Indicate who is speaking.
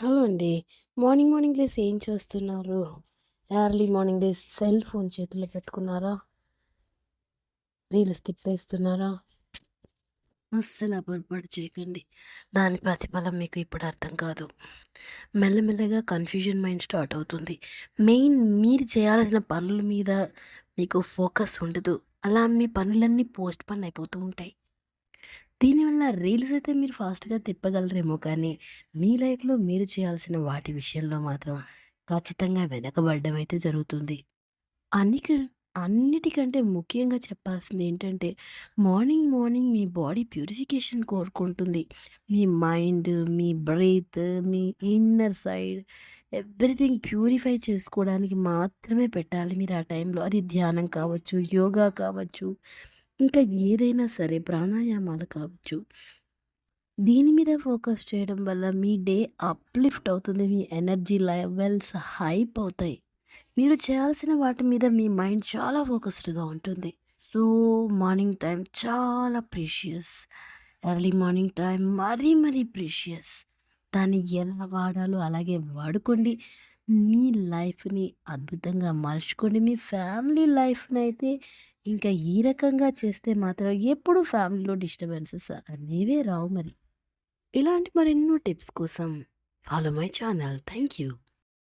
Speaker 1: Hello అండి. Morning morning లేసి ఏం చేస్తున్నారు? ఎర్లీ మార్నింగ్ లేసి సెల్ ఫోన్ చేతిలో పెట్టుకున్నారా? రీల్స్ తిప్పేస్తున్నారా? అస్సలు ఆ పొరపాటు చేయకండి. దాని ప్రతిఫలం మీకు ఇప్పుడు అర్థం కాదు. మెల్లమెల్లగా కన్‌ఫ్యూజన్ మైండ్ స్టార్ట్ అవుతుంది. మెయిన్ మీరు చేయాల్సిన పనుల మీద మీకు ఫోకస్ ఉండదు. అలా మీ పనులన్నీ పోస్ట్‌పోన్ అయిపోతూ ఉంటాయి. దీనివల్ల రీల్స్ అయితే మీరు ఫాస్ట్‌గా తిప్పగలరేమో కానీ, మీ లైఫ్‌లో మీరు చేయాల్సిన వాటి విషయంలో మాత్రం ఖచ్చితంగా వెనకబడడం అయితే జరుగుతుంది. అన్నిక అన్నిటికంటే ముఖ్యంగా చెప్పాల్సింది ఏంటంటే, మార్నింగ్ మార్నింగ్ మీ బాడీ ప్యూరిఫికేషన్ కోరుకుంటుంది. మీ మైండ్, మీ బ్రీత్, మీ ఇన్నర్ సైడ్ ఎవ్రీథింగ్ ప్యూరిఫై చేసుకోవడానికి మాత్రమే పెట్టాలి మీరు ఆ టైంలో. అది ధ్యానం కావచ్చు, యోగా కావచ్చు, ఇంకా ఏదైనా సరే ప్రాణాయామాలు కావచ్చు. దీని మీద ఫోకస్ చేయడం వల్ల మీ డే అప్‌లిఫ్ట్ అవుతుంది. మీ ఎనర్జీ లెవెల్స్ హైప్ అవుతాయి. మీరు చేయాల్సిన వాటి మీద మీ మైండ్ చాలా ఫోకస్డ్‌గా ఉంటుంది. సో, మార్నింగ్ టైం చాలా ప్రీషియస్. ఎర్లీ మార్నింగ్ టైం మరీ మరీ ప్రీషియస్. దాన్ని ఎలా వాడాలో అలాగే వాడుకోండి. మీ లైఫ్‌ని అద్భుతంగా మలుచుకోండి. మీ ఫ్యామిలీ లైఫ్‌నైతే ఇంకా ఈ రకంగా చేస్తే మాత్రం ఎప్పుడు ఫ్యామిలీలో డిస్టర్బెన్సెస్ అనేవే రావు మరి. ఇలాంటి మరెన్నో టిప్స్ కోసం follow my channel. Thank you.